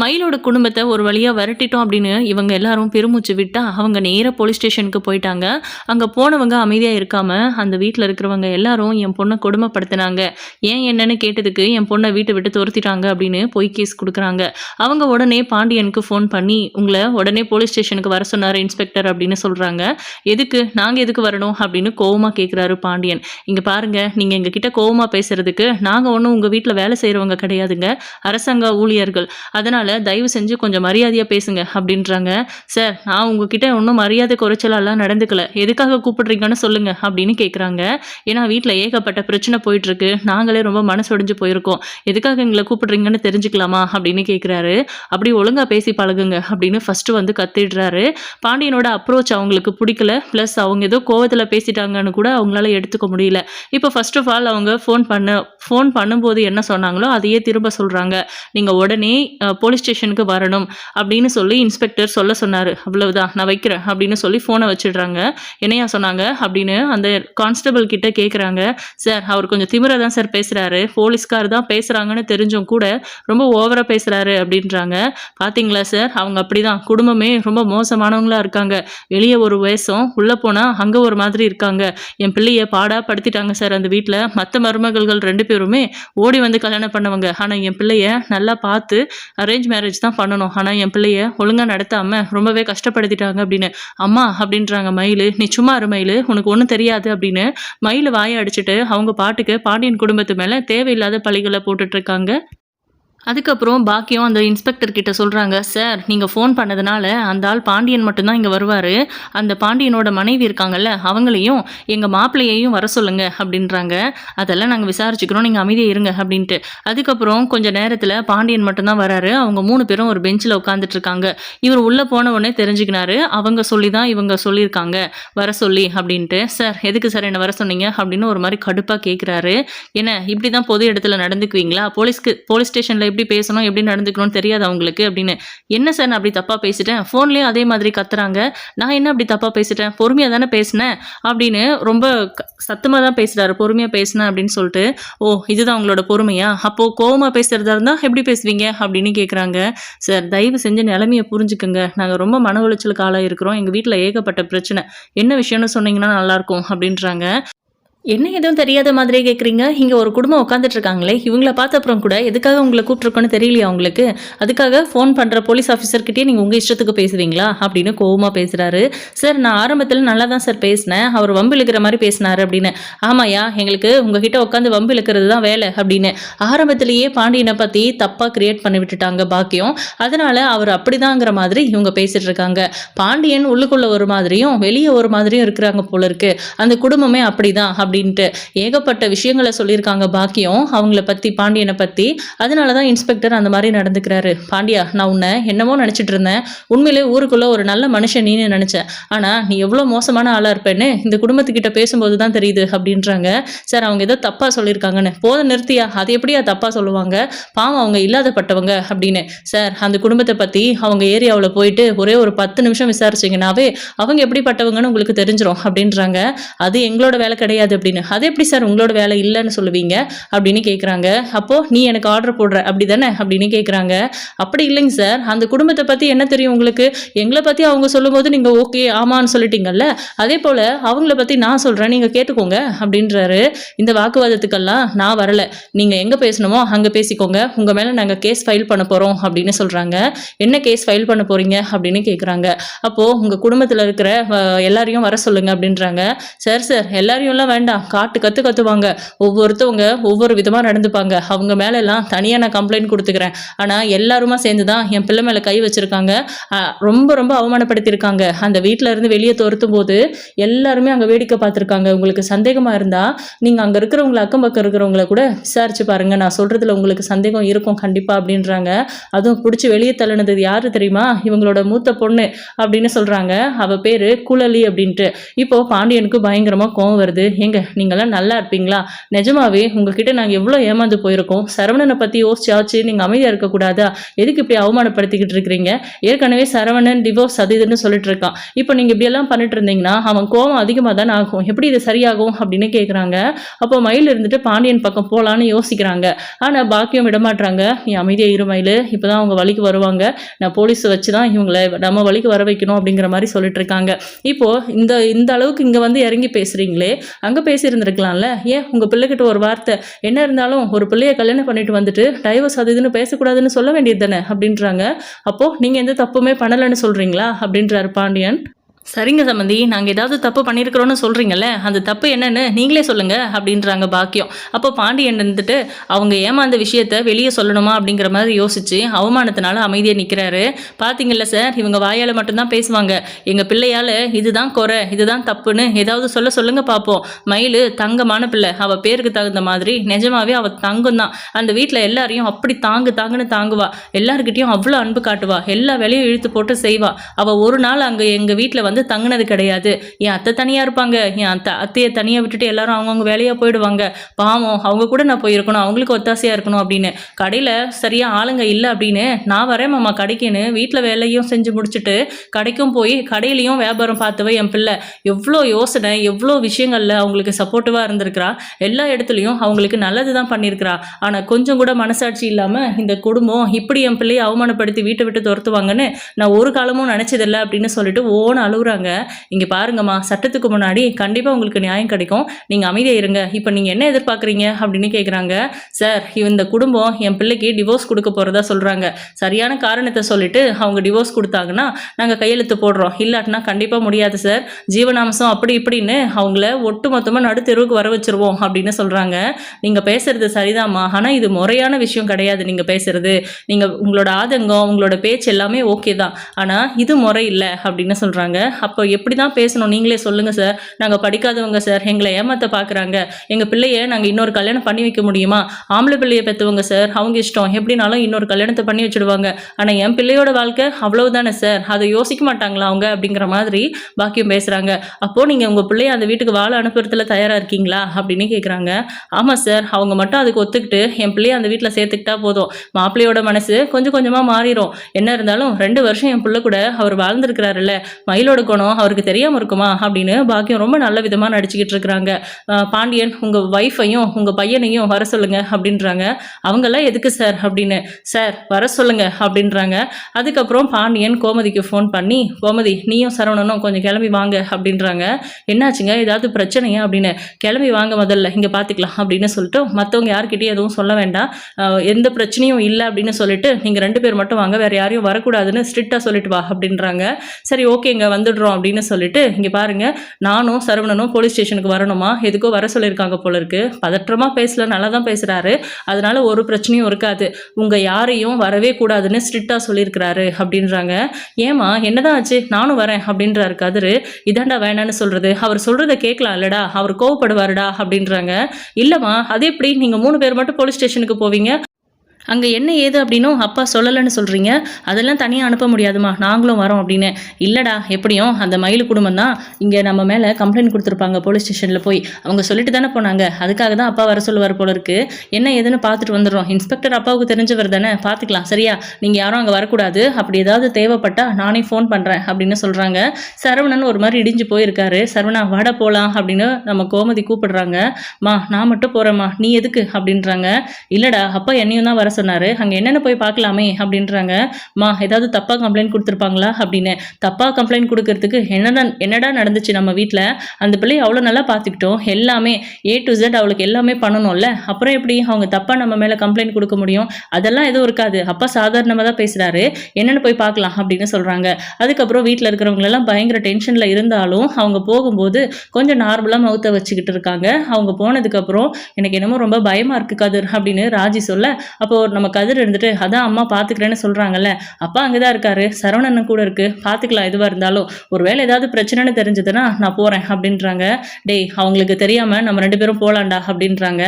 மயிலோட குடும்பத்தை ஒரு வழியாக விரட்டிட்டோம் அப்படின்னு இவங்க எல்லாரும் பெருமூச்சு விட்டா அவங்க நேராக போலீஸ் ஸ்டேஷனுக்கு போயிட்டாங்க. அங்கே போனவங்க அமைதியாக இருக்காம அந்த வீட்டில் இருக்கிறவங்க எல்லாரும் என் பொண்ணை கொடுமைப்படுத்தினாங்க. ஏன் என்னன்னு கேட்டதுக்கு என் பொண்ணை வீட்டை விட்டு துரத்திட்டாங்க அப்படின்னு போய் கேஸ் கொடுக்குறாங்க. அவங்க உடனே பாண்டியனுக்கு ஃபோன் பண்ணி உங்களை உடனே போலீஸ் ஸ்டேஷனுக்கு வர சொன்னார் இன்ஸ்பெக்டர் அப்படின்னு சொல்கிறாங்க எதுக்கு? நாங்கள் எதுக்கு வரணும்? அப்படின்னு கோவமாக கேட்குறாரு பாண்டியன். இங்கே பாருங்கள் நீங்கள் எங்ககிட்ட கோவமாக பேசுறதுக்கு நாங்கள் ஒன்றும் உங்கள் வீட்டில் வேலை செய்கிறவங்க கிடையாதுங்க. அரசாங்க ஊழியர்கள். அதனால் தயவு செஞ்சு கொஞ்சம் மரியாதையாக பேசுங்க அப்படின்றாங்க. சார் நான் உங்ககிட்ட ஒன்றும் மரியாதை குறைச்சலாலாம் நடந்துக்கல. எதுக்காக கூப்பிடுறீங்கன்னு சொல்லுங்க அப்படின்னு கேட்குறாங்க ஏன்னா வீட்டில் ஏகப்பட்ட பிரச்சனை போயிட்டுருக்கு. நாங்களே ரொம்ப மனசொடைஞ்சு போயிருக்கோம். எதுக்காக எங்களை கூப்பிடுறீங்கன்னு தெரிஞ்சுக்கலாமா? அப்படின்னு கேட்குறாரு அப்படி ஒழுங்காக பேசி பழகுங்க அப்படின்னு ஃபஸ்ட்டு வந்து கத்திடுறாரு. பாண்டியனோட அப்ரோச் அவங்களுக்கு பிடிக்கல. ப்ளஸ் அவங்க ஏதோ கோவத்தில் பேசிட்டாங்கன்னு கூட அவங்களால எடுத்துக்க முடியல. இப்போ ஃபர்ஸ்ட் ஆஃப் ஆல் அவங்க ஃபோன் பண்ண ஃபோன் பண்ணும்போது என்ன சொன்னாங்களோ அதையே திரும்ப சொல்கிறாங்க நீங்கள் உடனே போலீஸ் ஸ்டேஷனுக்கு வரணும் அப்படின்னு சொல்லி இன்ஸ்பெக்டர் சொல்ல சொன்னார். அவ்வளவுதான் நான் வைக்கிறேன் அப்படின்னு சொல்லி ஃபோனை வச்சிடுறாங்க. என்னையா சொன்னாங்க? அப்படின்னு அந்த கான்ஸ்டபிள் கிட்ட கேட்குறாங்க சார் அவர் கொஞ்சம் திமிரா தான் சார் பேசுகிறாரு போலீஸ்கார் தான் பேசுகிறாங்கன்னு தெரிஞ்சும் கூட ரொம்ப ஓவராக பேசுகிறாரு அப்படின்றாங்க. பார்த்தீங்களா சார் அவங்க அப்படிதான். குடும்பமே ரொம்ப மோசமானவங்களா இருக்காங்க. வெளியே ஒரு வேஷம் உள்ளே போனால் அங்கே ஒரு மாதிரி இருக்காங்க. என் பிள்ளைய பாடா படுத்திட்டாங்க சார் அந்த வீட்டில் மற்ற மருமகள்கள் ரெண்டு பேருமே ஓடி வந்து கல்யாணம் பண்ணவங்க. ஆனால் என் பிள்ளைய நல்லா பார்த்து அரேஞ்ச் மேரேஜ் தான் பண்ணணும். ஆனால் என் பிள்ளைய ஒழுங்காக நடத்தாமல் ரொம்பவே கஷ்டப்படுத்திட்டாங்க அப்படின்னு. அம்மா அப்படின்றாங்க மயில் நீ சும்மா இரு மயில் உனக்கு ஒன்றும் தெரியாது அப்படின்னு மயில் வாயை அடிச்சுட்டு அவங்க பாட்டுக்கு பாண்டியன் குடும்பத்து மேலே தேவையில்லாத பழிகளை போட்டுட்ருக்காங்க அதுக்கப்புறம் பாக்கியம் அந்த இன்ஸ்பெக்டர் கிட்ட சொல்கிறாங்க சார் நீங்கள் ஃபோன் பண்ணதுனால அந்த ஆள் பாண்டியன் மட்டும்தான் இங்கே வருவார். அந்த பாண்டியனோட மனைவி இருக்காங்கல்ல அவங்களையும் எங்கள் மாப்பிள்ளையையும் வர சொல்லுங்க அப்படின்றாங்க. அதெல்லாம் நாங்கள் விசாரிச்சுக்கிறோம் நீங்கள் அமைதியாக இருங்க அப்படின்ட்டு. அதுக்கப்புறம் கொஞ்சம் நேரத்தில் பாண்டியன் மட்டும்தான் வராரு. அவங்க மூணு பேரும் ஒரு பெஞ்சில் உட்காந்துட்டு இருக்காங்க இவர் உள்ளே போன உடனே தெரிஞ்சுக்கினாரு. அவங்க சொல்லி தான் இவங்க சொல்லியிருக்காங்க. வர சொல்லி அப்படின்ட்டு. சார் எதுக்கு சார் என்னை வர சொன்னீங்க? அப்படின்னு ஒரு மாதிரி கடுப்பாக கேட்குறாரு என்ன இப்படி தான் பொது இடத்துல நடந்துக்குவீங்களா? போலீஸ்க்கு போலீஸ் ஸ்டேஷனில் எப்படி பேசணும் எப்படி நடந்துக்கணும்னு தெரியாது அவங்களுக்கு அப்படின்னு. என்ன சார் நான் அப்படி தப்பாக பேசிட்டேன்? ஃபோன்லேயும் அதே மாதிரி கத்துறாங்க. நான் என்ன அப்படி தப்பாக பேசிட்டேன்? பொறுமையாக தானே பேசினேன்? அப்படின்னு ரொம்ப சத்தமாக தான் பேசுகிறாரு பொறுமையாக பேசினேன் அப்படின்னு சொல்லிட்டு ஓ இதுதான் உங்களோட பொறுமையா? அப்போது கோவமாக பேசுகிறதா இருந்தால் எப்படி பேசுவீங்க? அப்படின்னு கேட்குறாங்க சார் தயவு செஞ்சு நிலமையை புரிஞ்சுக்கோங்க. நாங்கள் ரொம்ப மன உளைச்சலுக்கு ஆளாக இருக்கிறோம் எங்கள் வீட்டில் ஏகப்பட்ட பிரச்சனை. என்ன விஷயம்னு சொன்னீங்கன்னா நல்லாயிருக்கும் அப்படின்றாங்க. என்ன எதுவும் தெரியாத மாதிரியே கேட்குறீங்க இங்கே ஒரு குடும்பம் உட்காந்துட்டு இருக்காங்களே இவங்கள பார்த்த அப்புறம் கூட எதுக்காக உங்களை கூப்பிட்ருக்கோன்னு தெரியலையா உங்களுக்கு? அதுக்காக ஃபோன் பண்ணுற போலீஸ் ஆஃபீஸர்கிட்டயே நீங்கள் உங்கள் இஷ்டத்துக்கு பேசுவீங்களா? அப்படின்னு கோவமாக பேசுகிறாரு சார் நான் ஆரம்பத்தில் நல்லா தான் சார் பேசினேன். அவர் வம்பு இழுக்கிற மாதிரி பேசினார் அப்படின்னு. ஆமாயா எங்களுக்கு உங்ககிட்ட உட்காந்து வம்பு இழுக்கிறது தான் வேலை அப்படின்னு. ஆரம்பத்திலேயே பாண்டியனை பற்றி தப்பாக கிரியேட் பண்ணி விட்டுட்டாங்க பாக்கியம். அதனால் அவர் அப்படிதாங்கிற மாதிரி இவங்க பேசிட்டு இருக்காங்க பாண்டியன் உள்ளுக்குள்ளே ஒரு மாதிரியும் வெளியே ஒரு மாதிரியும் இருக்கிறாங்க போல இருக்கு. அந்த குடும்பமே அப்படிதான் அப்படின்ட்டு. ஏகப்பட்ட விஷயங்களை சொல்லியிருக்காங்க பாக்கியம். அவங்கள பற்றி பாண்டியனை பற்றி அதனால தான் இன்ஸ்பெக்டர் அந்த மாதிரி நடந்துக்கிறாரு. பாண்டியா நான் உன்னை என்னமோ நினச்சிட்டு இருந்தேன். உண்மையிலே ஊருக்குள்ளே ஒரு நல்ல மனுஷன் நீனு நினச்சேன். ஆனால் நீ எவ்வளோ மோசமான ஆளாக இருப்பேன்னு இந்த குடும்பத்துக்கிட்ட பேசும்போது தான் தெரியுது அப்படின்றாங்க. சார் அவங்க ஏதோ தப்பாக சொல்லியிருக்காங்கன்னு. போத நிறுத்தியா? அது எப்படியா தப்பாக சொல்லுவாங்க? பாவம் அவங்க இல்லாதப்பட்டவங்க அப்படின்னு. சார் அந்த குடும்பத்தை பற்றி அவங்க ஏரியாவில் போயிட்டு ஒரே ஒரு பத்து நிமிஷம் விசாரிச்சிங்கனாவே அவங்க எப்படிப்பட்டவங்கன்னு உங்களுக்கு தெரிஞ்சிடும் அப்படின்றாங்க. அது எங்களோட வேலை கிடையாது அப்படின்னு. அது எப்படி சார் உங்களோட வேலை இல்லைன்னு சொல்லுவீங்க? அப்படின்னு கேட்குறாங்க அப்போது நீ எனக்கு ஆர்டர் போடுற. அப்படி தானே? அப்படின்னு கேட்குறாங்க அப்படி இல்லைங்க சார். அந்த குடும்பத்தை பற்றி என்ன தெரியும் உங்களுக்கு? எங்களை பற்றி அவங்க சொல்லும்போது நீங்கள் ஓகே ஆமான்னு சொல்லிட்டீங்கல்ல? அதே போல் அவங்கள பற்றி நான் சொல்கிறேன் நீங்கள் கேட்டுக்கோங்க அப்படின்றாரு. இந்த வாக்குவாதத்துக்கெல்லாம் நான் வரலை. நீங்கள் எங்கே பேசணுமோ அங்கே பேசிக்கோங்க. உங்கள் மேலே நாங்கள் கேஸ் ஃபைல் பண்ண போகிறோம் அப்படின்னு சொல்கிறாங்க என்ன கேஸ் ஃபைல் பண்ண போகிறீங்க அப்படின்னு கேட்குறாங்க அப்போது உங்கள் குடும்பத்தில் இருக்கிற எல்லாரையும் வர சொல்லுங்கள் அப்படின்றாங்க. சார் சார் எல்லாரையும்லாம் வேண்டாம். காட்டு கற்று கற்றுவாங்க ஒவ்வொருத்தவங்க ஒவ்வொரு விதமாக நடந்துப்பாங்க. அவங்க மேலெல்லாம் தனியாக நான் கம்ப்ளைண்ட் கொடுத்துக்கிறேன். ஆனால் எல்லாருமா சேர்ந்து தான் என் பிள்ளை மேலே கை வச்சுருக்காங்க. ரொம்ப ரொம்ப அவமானப்படுத்தியிருக்காங்க. அந்த வீட்டில் இருந்து வெளியே துரத்தும் போது எல்லாருமே அங்கே வேடிக்கை பார்த்துருக்காங்க. உங்களுக்கு சந்தேகமாக இருந்தால் நீங்கள் அங்கே இருக்கிறவங்கள அக்கம் பக்கம் இருக்கிறவங்கள கூட விசாரிச்சு பாருங்க. நான் சொல்கிறதுல உங்களுக்கு சந்தேகம் இருக்கும். கண்டிப்பாக அப்படின்றாங்க. அதுவும் பிடிச்சி வெளியே தள்ளினது யாரு தெரியுமா? இவங்களோட மூத்த பொண்ணு அப்படின்னு சொல்கிறாங்க அவள் பேர் குழலி அப்படின்ட்டு. இப்போ பாண்டியனுக்கு பயங்கரமாக கோவம் வருது. எங்க நீங்கள்லாம் நல்லா இருப்பீங்களா? நிஜமாவே உங்ககிட்ட நாங்கள் எவ்வளோ ஏமாந்து போயிருக்கோம். சரவணனை பற்றி யோசிச்சாச்சு நீங்கள் அமைதியாக இருக்கக்கூடாதா? எதுக்கு இப்படி அவமானப்படுத்திக்கிட்டு இருக்கிறீங்க? ஏற்கனவே சரவணன் டிவோர்ஸ் அது இதுன்னு சொல்லிட்டு இருக்கான். இப்போ நீங்கள் இப்படியெல்லாம் பண்ணிட்டு இருந்தீங்கன்னா அவன் கோவம் அதிகமாக தான் ஆகும். எப்படி இது சரியாகும் அப்படின்னு கேட்குறாங்க அப்போ மயில் இருந்துட்டு பாண்டியன் பக்கம் போகலான்னு யோசிக்கிறாங்க. ஆனால் பாக்கியம் விடமாட்றாங்க. நீ அமைதியாக இரு மயில். இப்போ தான் அவங்க வழிக்கு வருவாங்க. நான் போலீஸ் வச்சு தான் இவங்களை நம்ம வழிக்கு வர வைக்கணும் அப்படிங்கிற மாதிரி சொல்லிட்டு இருக்காங்க. இப்போ இந்த இந்த அளவுக்கு இங்கே வந்து இறங்கி பேசுகிறீங்களே அங்கே பேசியிருந்திருக்கலாம்ல? ஏன்? உங்கள் பிள்ளைகிட்ட ஒரு வார்த்தை. என்ன இருந்தாலும் ஒரு பிள்ளைய கல்யாணம் பண்ணிட்டு வந்துட்டு டைவர்ஸ் அது இதுன்னு பேசக்கூடாதுன்னு சொல்ல வேண்டியது தானே? அப்படின்றாங்க. அப்போது நீங்கள் எந்த தப்புமே பண்ணலைன்னு சொல்கிறீங்களா அப்படின்றாரு பாண்டியன். சரிங்க சம்மந்தி நாங்கள் ஏதாவது தப்பு பண்ணியிருக்கிறோன்னு சொல்கிறீங்கல்ல அந்த தப்பு என்னன்னு நீங்களே சொல்லுங்கள் அப்படின்றாங்க பாக்கியம். அப்போ பாண்டியன் இருந்துட்டு அவங்க ஏமாந்த விஷயத்த வெளியே சொல்லணுமா அப்படிங்கிற மாதிரி யோசிச்சு அவமானத்தினால அமைதியாக நிற்கிறாரு பார்த்தீங்கல்ல சார் இவங்க வாயால் மட்டும்தான் பேசுவாங்க. எங்கள் பிள்ளையால் இதுதான் குறை இதுதான் தப்புன்னு ஏதாவது சொல்ல சொல்லுங்கள் பார்ப்போம் மயில் தங்கமான பிள்ளை அவள் பேருக்கு தகுந்த மாதிரி நிஜமாவே அவள் தங்கம் தான் அந்த வீட்டில் எல்லாரையும் அப்படி தாங்கு தாங்குன்னு தாங்குவா. எல்லாருக்கிட்டையும் அவ்வளோ அன்பு காட்டுவா. எல்லா வேலையும் இழுத்து போட்டு செய்வா. அவள் ஒரு நாள் அங்கே எங்கள் வீட்டில் வந்து தங்கினது கிடையாது. என் அத்தை தனியாக இருப்பாங்க. என் அத்தை அத்தையை தனியாக விட்டுட்டு எல்லாரும் அவங்கவுங்க வேலையாக போயிடுவாங்க. பாவம் அவங்க கூட நான் போயிருக்கணும். அவங்களுக்கு ஒத்தாசையாக இருக்கணும் அப்படின்னு. கடையில் சரியாக ஆளுங்க இல்லை அப்படின்னு நான் வரேன் மாமா கடைக்குன்னு வீட்டில் வேலையும் செஞ்சு முடிச்சுட்டு கடைக்கும் போய் கடையிலையும் வியாபாரம் பார்த்தவ என் பிள்ளை. எவ்வளோ யோசனை எவ்வளோ விஷயங்களில் அவங்களுக்கு சப்போர்ட்டிவாக இருந்திருக்கிறா. எல்லா இடத்துலையும் அவங்களுக்கு நல்லது தான் பண்ணியிருக்கிறா. ஆனால் கொஞ்சம் கூட மனசாட்சி இல்லாமல் இந்த குடும்பம் இப்படி என் பிள்ளையை அவமானப்படுத்தி வீட்டை விட்டு துரத்துவாங்கன்னு நான் ஒரு காலமும் நினச்சதில்லை அப்படின்னு சொல்லிட்டு ஓன அழுகுறாங்க இங்கே பாருங்கம்மா சட்டத்துக்கு முன்னாடி கண்டிப்பாக உங்களுக்கு நியாயம் கிடைக்கும். நீங்கள் அமைதியாக இருங்க. இப்போ நீங்கள் என்ன எதிர்பார்க்குறீங்க அப்படின்னு கேட்குறாங்க சார் இந்த குடும்பம் என் பிள்ளைக்கு டிவோர்ஸ் கொடுக்க போகிறதா சொல்கிறாங்க சரியான காரணத்தை சொல்லிட்டு அவங்க டிவோர்ஸ் கொடுத்தாங்கன்னா நாங்கள் கையெழுத்து போடுறோம். இல்லாட்டினா கண்டிப்பாக முடியாது சார். ஜீவனாம்சம் அப்படி இப்படின்னு அவங்கள ஒட்டு மொத்தமாக நடுத்தெருவுக்கு வர வச்சிருவோம் அப்படின்னு சொல்கிறாங்க நீங்கள் பேசுறது சரிதாம்மா. ஆனால் இது முறையான விஷயம் கிடையாது நீங்கள் பேசுறது. நீங்கள் உங்களோட ஆதங்கம் உங்களோட பேச்சு எல்லாமே ஓகே தான். ஆனால் இது முறை இல்லை அப்படின்னு சொல்கிறாங்க அப்போ எப்படி தான் பேசணும்? நீங்களே சொல்லுங்கள் சார் நாங்கள் படிக்காதவங்க சார் எங்களை ஏமாத்த பார்க்குறாங்க எங்கள் பிள்ளைய நாங்கள் இன்னொரு கல்யாணம் பண்ணி வைக்க முடியுமா? ஆம்பளை பிள்ளையை பெற்றவங்க சார் அவங்க இஷ்டம். எப்படினாலும் இன்னொரு கல்யாணத்தை பண்ணி வச்சுடுவாங்க. ஆனால் என் பிள்ளையோட வாழ்க்கை அவ்வளவுதானே சார் அதை யோசிக்க மாட்டாங்களா அவங்க? அப்படிங்கிற மாதிரி பாக்கியம் பேசுகிறாங்க அப்போது நீங்கள் உங்கள் பிள்ளைய அந்த வீட்டுக்கு வாழ அனுப்புறதுல தயாராக இருக்கீங்களா? அப்படின்னு கேட்குறாங்க ஆமாம் சார் அவங்க மட்டும் அதுக்கு ஒத்துக்கிட்டு என் பிள்ளைய அந்த வீட்டில் சேர்த்துக்கிட்டா போதும். மாப்பிள்ளையோட மனசு கொஞ்சம் கொஞ்சமாக மாறிடும் என்ன இருந்தாலும் ரெண்டு வருஷம் என் பிள்ளை கூட அவர் வாழ்ந்துருக்கிறாருல்ல. மயிலோட குணம் அவருக்கு தெரியாமல் இருக்குமா? அப்படின்னு பாக்கியம் ரொம்ப நல்ல விதமாக நடிச்சுக்கிட்டு இருக்கிறாங்க. பாண்டியன் உங்கள் ஒய்ஃபையும் உங்கள் பையனையும் வர சொல்லுங்க அப்படின்றாங்க. அவங்கெல்லாம் எதுக்கு சார் அப்படின்னு? சார் வர சொல்லுங்க அப்படின்றாங்க. அதுக்கப்புறம் பாண்டியன் கோமதிக்கு ஃபோன் பண்ணி கோமதி நீயும் சரவணனும் கொஞ்சம் கிளம்பி வாங்க அப்படின்றாங்க. என்னாச்சுங்க? ஏதாவது பிரச்சனையா அப்படின்னு? கிளம்பி வாங்க முதல்ல இங்கே பார்த்துக்கலாம் அப்படின்னு சொல்லிட்டு மற்றவங்க யார்கிட்டையும் எதுவும் சொல்ல வேண்டாம். எந்த பிரச்சனையும் இல்லை அப்படின்னு சொல்லிட்டு நீங்கள் ரெண்டு பேர் மட்டும் வாங்க வேறு யாரையும் வரக்கூடாதுன்னு ஸ்ட்ரிக்டாக சொல்லிட்டு வா அப்படின்றாங்க. சரி ஓகேங்க வந்து வந்துடுறோம் அப்படின்னு சொல்லிட்டு இங்கே பாருங்க நானும் சரவணனும் போலீஸ் ஸ்டேஷனுக்கு வரணுமா? எதுக்கோ வர சொல்லியிருக்காங்க போல இருக்கு. பதற்றமாக பேசல நல்லா தான் பேசுகிறாரு அதனால ஒரு பிரச்சனையும் இருக்காது. உங்கள் யாரையும் வரவே கூடாதுன்னு ஸ்ட்ரிக்டாக சொல்லியிருக்கிறாரு அப்படின்றாங்க. ஏமா என்னதான் ஆச்சு? நானும் வரேன் அப்படின்றாரு கதிர். இதாண்டா வேணான்னு சொல்கிறது அவர் சொல்கிறத கேட்கலாம் இல்லடா அவர் கோவப்படுவாருடா அப்படின்றாங்க. இல்லைம்மா அது எப்படி? நீங்கள் மூணு பேர் மட்டும் போலீஸ் ஸ்டேஷனுக்கு போவீங்க? அங்கே என்ன ஏது அப்படின்னும் அப்பா சொல்லலைன்னு சொல்கிறீங்க அதெல்லாம் தனியாக அனுப்ப முடியாதுமா. நாங்களும் வரோம் அப்படின்னு. இல்லைடா எப்படியும் அந்த மயில் குடும்பம் தான் இங்கே நம்ம மேலே கம்ப்ளைண்ட் கொடுத்துருப்பாங்க போலீஸ் ஸ்டேஷனில் போய். அவங்க சொல்லிட்டு தானே போனாங்க. அதுக்காக தான் அப்பா வர சொல்லுவார் போல இருக்கு. என்ன ஏதுன்னு பார்த்துட்டு வந்துடுறோம். இன்ஸ்பெக்டர் அப்பாவுக்கு தெரிஞ்சவர் தானே. பார்த்துக்கலாம். சரியா? நீங்கள் யாரும் அங்கே வரக்கூடாது. அப்படி ஏதாவது தேவைப்பட்டா நானே ஃபோன் பண்ணுறேன் அப்படின்னு சொல்கிறாங்க சரவணன் ஒரு மாதிரி இடிஞ்சு போயிருக்காரு. சரவணா வாட போகலாம் அப்படின்னு நம்ம கோமதி கூப்பிடுறாங்க. மா நான் மட்டும் போகிறேம்மா நீ எதுக்கு? அப்படின்றாங்க. இல்லைடா அப்பா என்னையும் தான் வர சொன்னார். அங்கே என்னென்ன போய் பார்க்கலாமே அப்படின்றாங்க. மா ஏதாவது தப்பாக கம்ப்ளைண்ட் கொடுத்துருப்பாங்களா? அப்படின்னு. தப்பாக கம்ப்ளைண்ட் கொடுக்கறதுக்கு என்னதான் என்னடா நடந்துச்சு நம்ம வீட்டில் அந்த பிள்ளையை அவ்வளோ நல்லா பார்த்துக்கிட்டோம். எல்லாமே ஏ டு ஜெட் அவளுக்கு எல்லாமே பண்ணணும்ல. அப்புறம் எப்படி அவங்க தப்பாக நம்ம மேலே கம்ப்ளைண்ட் கொடுக்க முடியும்? அதெல்லாம் எதுவும் இருக்காது. அப்பா சாதாரணமாக தான் பேசுகிறாரு என்னென்னு போய் பார்க்கலாம்? அப்படின்னு சொல்கிறாங்க அதுக்கப்புறம் வீட்டில் இருக்கிறவங்களெல்லாம் பயங்கர டென்ஷனில் இருந்தாலும் அவங்க போகும்போது கொஞ்சம் நார்மலாக மவுத்தை வச்சுக்கிட்டு இருக்காங்க. அவங்க போனதுக்கப்புறம் எனக்கு என்னமோ ரொம்ப பயமாக இருக்குது கதிர் அப்படின்னு ராஜி சொல்ல அப்போ நம்ம கதிர் இருந்துட்டு அதான் அம்மா பார்த்துக்கிறேன்னு சொல்கிறாங்கல்ல அப்பா அங்கே தான் இருக்காரு சரவணன் கூட இருக்குது பார்த்துக்கலாம் எதுவாக இருந்தாலும். ஒருவேளை ஏதாவது பிரச்சனைன்னு தெரிஞ்சதுன்னா நான் போகிறேன் அப்படின்றாங்க. டேய் அவங்களுக்கு தெரியாமல் நம்ம ரெண்டு பேரும் போகலாண்டா அப்படின்றாங்க.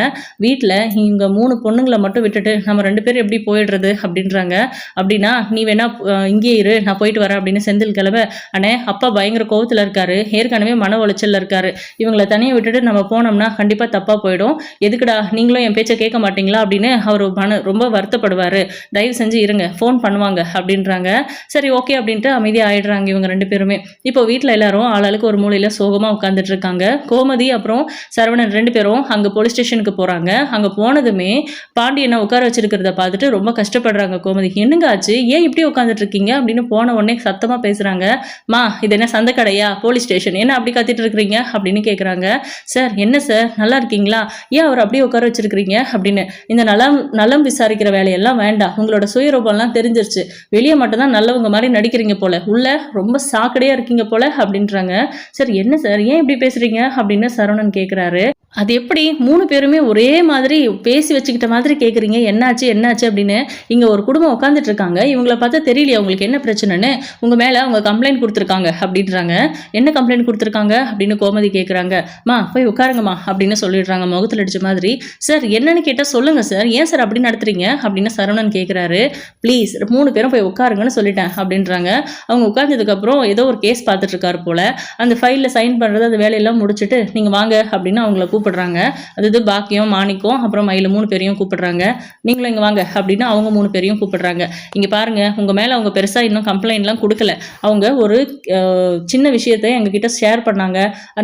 வீட்டில் இங்கே மூணு பொண்ணுங்களை மட்டும் விட்டுட்டு நம்ம ரெண்டு பேரும் எப்படி போயிடுறது? அப்படின்றாங்க. அப்படின்னா நீ வேணா இங்கேயே இரு நான் போயிட்டு வரேன் அப்படின்னு செந்தில் கிளம்ப. அண்ணே அப்பா பயங்கர கோவத்தில் இருக்காரு ஏற்கனவே மன உளைச்சலில் இருக்காரு. இவங்களை தனியாக விட்டுட்டு நம்ம போனோம்னா கண்டிப்பாக தப்பாக போயிடும். எதுக்குடா நீங்களும் என் பேச்சை கேட்க மாட்டீங்களா? அப்படின்னு அவர் மன ரொம்ப வருத்தப்படுவார். தயவு செஞ்சு இருங்க ஃபோன் பண்ணுவாங்க அப்படின்றாங்க. சரி ஓகே அப்படின்ட்டு அமைதியாக ஆயிடுறாங்க இவங்க ரெண்டு பேருமே. இப்போ வீட்டில் எல்லாரும் ஆளாளுக்கு ஒரு மூலையில் சோகமாக உட்காந்துட்டு இருக்காங்க. கோமதி அப்புறம் சரவணன் ரெண்டு பேரும் அங்கே போலீஸ் ஸ்டேஷனுக்கு போகிறாங்க அங்கே போனதுமே பாண்டியனை உட்கார வச்சிருக்கிறத பார்த்துட்டு ரொம்ப கஷ்டப்படுறாங்க கோமதி. என்னங்க ஆச்சு? ஏன் இப்படி உட்காந்துட்டு இருக்கீங்க? அப்படின்னு போன உடனே சத்தமாக பேசுகிறாங்க மா இது என்ன சந்தை கடையா போலீஸ் ஸ்டேஷன் என்ன அப்படி கத்திட்டு இருக்கிறீங்க? அப்படின்னு கேட்குறாங்க சார் என்ன சார்? நல்லா இருக்கீங்களா? ஏன் அவர் அப்படியே உட்கார வச்சிருக்கிறீங்க? அப்படின்னு. இந்த நலம் நலம் விசாரிக்கிற வேலையெல்லாம் வேண்டாம். உங்களோட சுயரூபம்லாம் தெரிஞ்சிருச்சு. வெளியே மட்டும்தான் நல்லவங்க மாதிரி நடிக்கிறீங்க போல. உள்ள ரொம்ப சாக்கடையாக இருக்கீங்க போல அப்படின்றாங்க. சார் என்ன சார்? ஏன் இப்படி பேசுறீங்க? அப்படின்னு சரவணன் கேட்குறாரு அது எப்படி மூணு பேருமே ஒரே மாதிரி பேசி வச்சுக்கிட்ட மாதிரி கேட்குறீங்க என்னாச்சு என்னாச்சு அப்படின்னு இங்கே ஒரு குடும்பம் உட்காந்துட்டு இருக்காங்க. இவங்கள பார்த்தா தெரியலையா உங்களுக்கு என்ன பிரச்சனைன்னு. உங்கள் மேலே அவங்க கம்ப்ளைண்ட் கொடுத்துருக்காங்க அப்படின்றாங்க. என்ன கம்ப்ளைண்ட் கொடுத்துருக்காங்க அப்படின்னு கோமதி கேட்குறாங்க மா போய் உட்காருங்கம்மா அப்படின்னு சொல்லிடுறாங்க. முகத்தில் அடிச்ச மாதிரி. சார் என்னன்னு கேட்டால் சொல்லுங்கள் சார். ஏன் சார் அப்படி நடத்துறீங்க? அப்படின்னு சரவணன் கேட்குறாரு ப்ளீஸ் மூணு பேரும் போய் உட்காருங்கன்னு சொல்லிட்டேன் அப்படின்றாங்க. அவங்க உட்கார்ந்ததுக்கப்புறம் ஏதோ ஒரு கேஸ் பார்த்துட்டு இருக்காரு போல. அந்த ஃபைலில் சைன் பண்ணுறது அந்த வேலையெல்லாம் முடிச்சுட்டு நீங்கள் வாங்க அப்படின்னு அவங்கள கூப்பிடுறாங்க. அது பாக்கியம் மாணிக்கம் அப்புறம் மயில மூணு பேரையும் கூப்பிடுறாங்க. நீங்களும் இங்கே வாங்க அப்படின்னு அவங்க மூணு பேரையும் கூப்பிடுறாங்க. இங்கே பாருங்க உங்கள் மேலே அவங்க பெருசாக இன்னும் கம்ப்ளைண்ட்லாம் கொடுக்கல. அவங்க ஒரு சின்ன விஷயத்தை எங்ககிட்ட ஷேர் பண்ணாங்க.